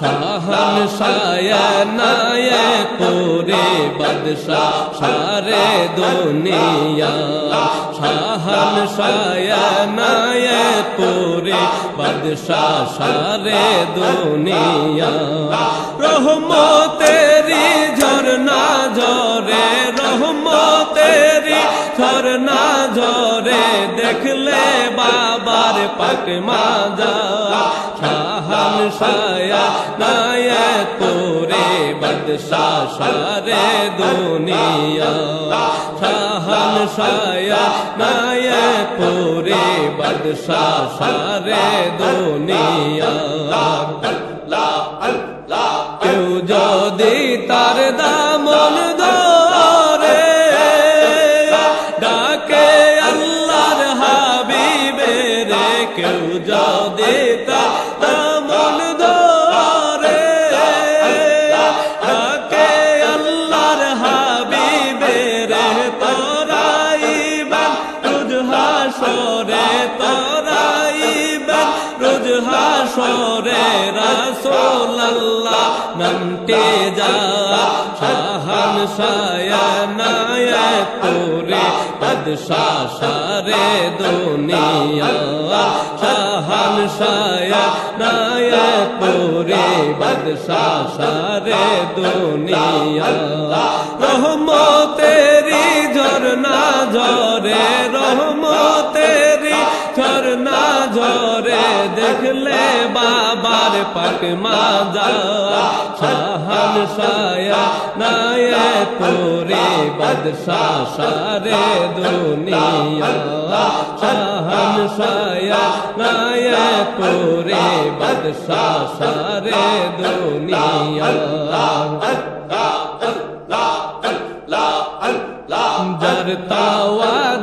শাহান শায়নায় পুরে বাদশাহ সারে দুনিয়া। শাহান শায়নায় পুরে বাদশাহ সারে দুনিয়া। রহমতেরি ঝরে দেখলে বাবার পাক মাজা। শাহান শায়া নায়ে তোরে বাদশাহ সারে দুনিয়া। শাহান শায়া নায়ে তোরে বাদশাহ সারে দুনিয়া। কেউ যদি তার দামন কেউ যদি তার দামন ধরে। ডাকে আল্লাহর হাবিবে রে তোরাইবেন, রোজ হাসরে তোরাইবেন, রোজ হাসরে রাসূল আল্লাহ নামটে যা। শাহান শায়নায় তোরে বাদশাহ সারে দুনিয়া শাহান শায়া নায়া পুরে বাদশাহ সারে দুনিয়া। রহমতেরি ঝরনা ঝরে রহমতেরি দেখলে বাবার পাক মাজা। শাহান শায়া নায়ে তোরে বাদশাহ সারে দুনিয়া। শাহান শায়া নায়ে তোরে বাদশাহ সারে দুনিয়া। যার তাওয়াজু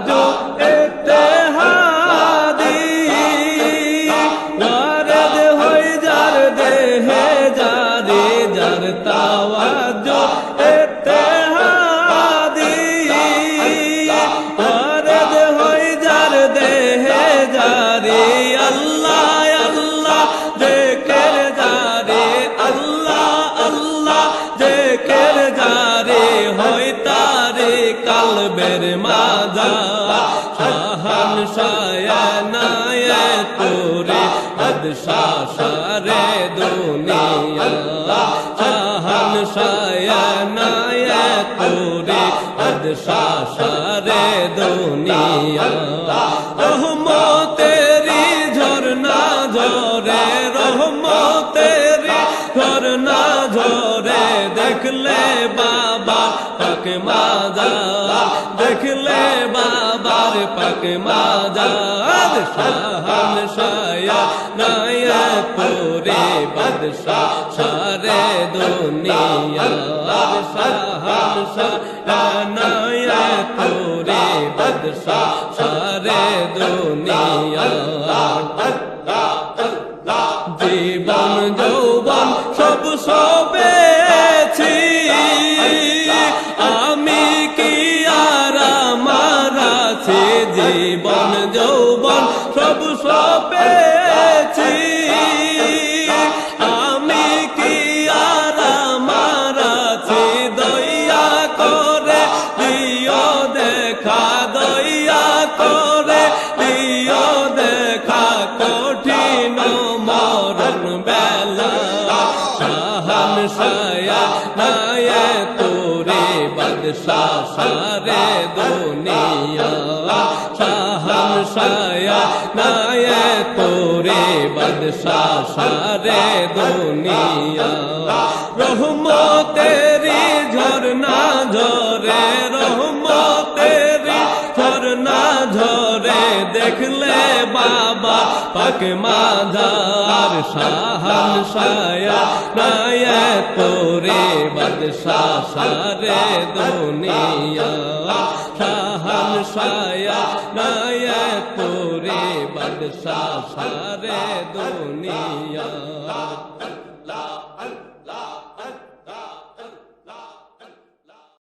শায়নায় তোরে বাদশাহ সারে দুনিয়া। শায়নায় তোরে বাদশাহ সারে দুনিয়া। রহমতেরি ঝরনা ঝরে রহমতেরি ঝরনা ঝরে, দেখলে বাবা পাক মাজা, দেখলে বাবার পাক মাজা শাহান শায়া নায়া পুরে বাদশাহ সারে দুনিয়া শাহান শায়া নায়া পুরে বাদশাহ সব আমি কি আর আমার আছে করে দিও দেখা, দয়া করে দিও দেখা, কঠিন মরণ শায়া নায়ে তোরে বাদশাহ সারে দুনিয়া। শাহান শায়া নায়ে তোরে বাদশাহ সারে দুনিয়া। রহমতেরি ঝরনা ঝরে রহমতেরি ঝরনা ঝরে, দেখলে বাবা পাক মাঝার শাহান শায়া নায়া তোরে বাদশাহ সারে দুনিয়া। নায়া তোরে বাদশাহ সারে দুনিয়া।